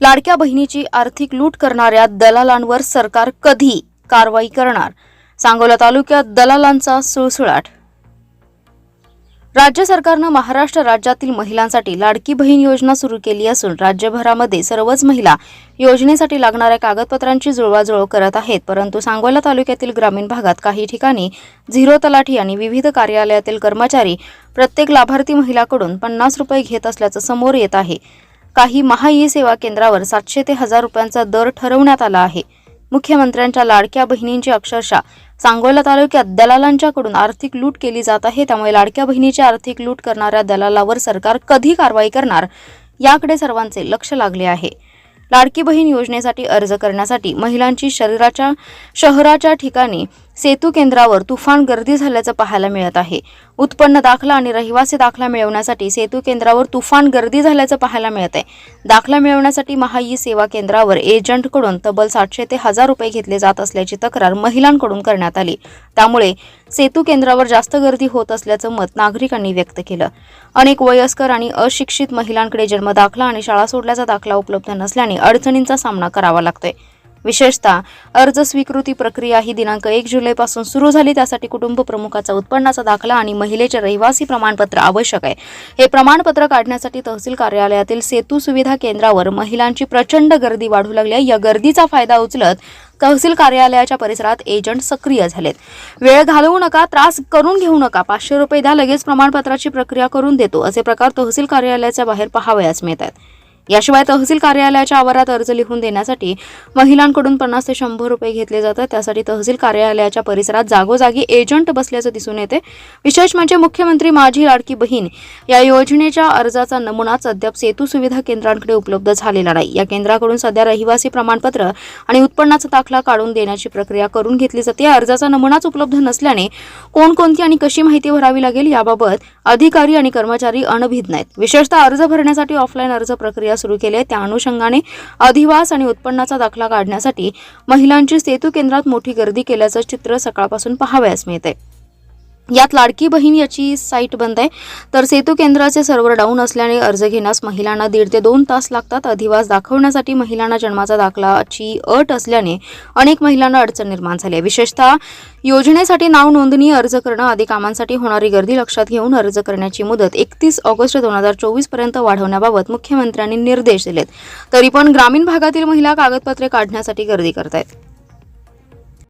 लाडक्या बहिणीची आर्थिक लूट करणाऱ्या दलालांवर सरकार कधी कारवाई करणार? सांगोला तालुक्यात दलालांचा सुळसुळाट राज्य सरकारनं महाराष्ट्र राज्यातील महिलांसाठी लाडकी बहीण योजना सुरू केली असून राज्यभरामध्ये सर्वच महिला योजनेसाठी लागणाऱ्या कागदपत्रांची जुळवाजुळव करत आहेत. परंतु सांगोला तालुक्यातील ग्रामीण भागात काही ठिकाणी झिरो तलाठी आणि विविध कार्यालयातील कर्मचारी प्रत्येक लाभार्थी महिलाकडून पन्नास रुपये घेत असल्याचं समोर येत आहे. काही महा ई सेवा केंद्रावर सातशे ते हजार रुपयांचा दर ठरवण्यात आला आहे. मुख्यमंत्र्यांच्या लाडक्या बहिणींची अक्षरशः. सांगोला तालुक्यात दलालांच्याकडून आर्थिक लूट केली जात आहे. त्यामुळे लाडक्या बहिणीची आर्थिक लूट करणाऱ्या दलालावर सरकार कधी कारवाई करणार? याकडे सर्वांचे लक्ष लागले आहे. लाडकी बहीण योजनेसाठी अर्ज करण्यासाठी महिलांची शरीराच्या शहराच्या ठिकाणी सेतू केंद्रावर तुफान गर्दी झाल्याचं पाहायला मिळत आहे. उत्पन्न दाखला आणि रहिवासी दाखला मिळवण्यासाठी सेतू केंद्रावर तुफान गर्दी झाल्याचं पाहायला मिळत आहे. दाखला मिळवण्यासाठी महाई सेवा केंद्रावर एजंटकडून तब्बल सातशे ते हजार रुपये घेतले जात असल्याची तक्रार महिलांकडून करण्यात आली. त्यामुळे सेतू केंद्रावर जास्त गर्दी होत असल्याचं मत नागरिकांनी व्यक्त केलं. अनेक वयस्कर आणि अशिक्षित महिलांकडे जन्मदाखला आणि शाळा सोडल्याचा दाखला उपलब्ध नसल्याने अडचणींचा सामना करावा लागतोय. विशेषतः अर्ज स्वीकृती प्रक्रिया ही दिनांक एक जुलैपासून सुरू झाली. त्यासाठी कुटुंब प्रमुखाचा उत्पन्नाचा दाखला आणि महिलेचे रहिवासी प्रमाणपत्र आवश्यक आहे. हे प्रमाणपत्र काढण्यासाठी तहसील कार्यालयातील सेतू सुविधा केंद्रावर महिलांची प्रचंड गर्दी वाढू लागली आहे. या गर्दीचा फायदा उचलत तहसील कार्यालयाच्या परिसरात एजंट सक्रिय झालेत. वेळ घालवू नका त्रास करून घेऊ नका. पाचशे रुपये द्या लगेच प्रमाणपत्राची प्रक्रिया करून देतो. असे प्रकार तहसील कार्यालयाच्या बाहेर पाहावयास मिळत आहेत याशिवाय तहसील कार्यालयाच्या आवारात अर्ज लिहून देण्यासाठी महिलांकडून पन्नास ते शंभर रुपये घेतले जातात. त्यासाठी तहसील कार्यालयाच्या परिसरात जागोजागी एजंट बसल्याचं दिसून येते. विशेष म्हणजे मुख्यमंत्री माझी लाडकी बहीण या योजनेच्या अर्जाचा नमुनाच अद्याप सेतू सुविधा केंद्रांकडे उपलब्ध झालेला नाही. या केंद्राकडून सध्या रहिवासी प्रमाणपत्र आणि उत्पन्नाचा दाखला काढून देण्याची प्रक्रिया करून घेतली जाते. या अर्जाचा नमुनाच उपलब्ध नसल्याने कोणकोणती आणि कशी माहिती भरावी लागेल याबाबत अधिकारी आणि कर्मचारी अनभिज्ञ आहेत. विशेषतः अर्ज भरण्यासाठी ऑफलाईन अर्ज प्रक्रिया सुरू केले त्या अनुषंगाने अधिवास आणि उत्पन्नाचा दाखला काढण्यासाठी महिलांची सेतू केंद्रात मोठी गर्दी केल्याचं चित्र सकाळपासून पाहावयास मिळते यात लाडकी बहीण याची साईट बंद आहे. तर सेतू केंद्राचे सर्व्हर डाऊन असल्याने अर्ज घेण्यास महिलांना दीड ते दोन तास लागतात. अधिवास दाखवण्यासाठी महिलांना जन्माचा दाखलाची अट असल्याने अनेक महिलांना अडचण निर्माण झाली आहे. विशेषतः योजनेसाठी नाव नोंदणी अर्ज करणं आदी कामांसाठी होणारी गर्दी लक्षात घेऊन अर्ज करण्याची मुदत एकतीस ऑगस्ट दोन हजार चोवीसपर्यंत वाढवण्याबाबत मुख्यमंत्र्यांनी निर्देश दिलेत. तरी पण ग्रामीण भागातील महिला कागदपत्रे काढण्यासाठी गर्दी करतायत.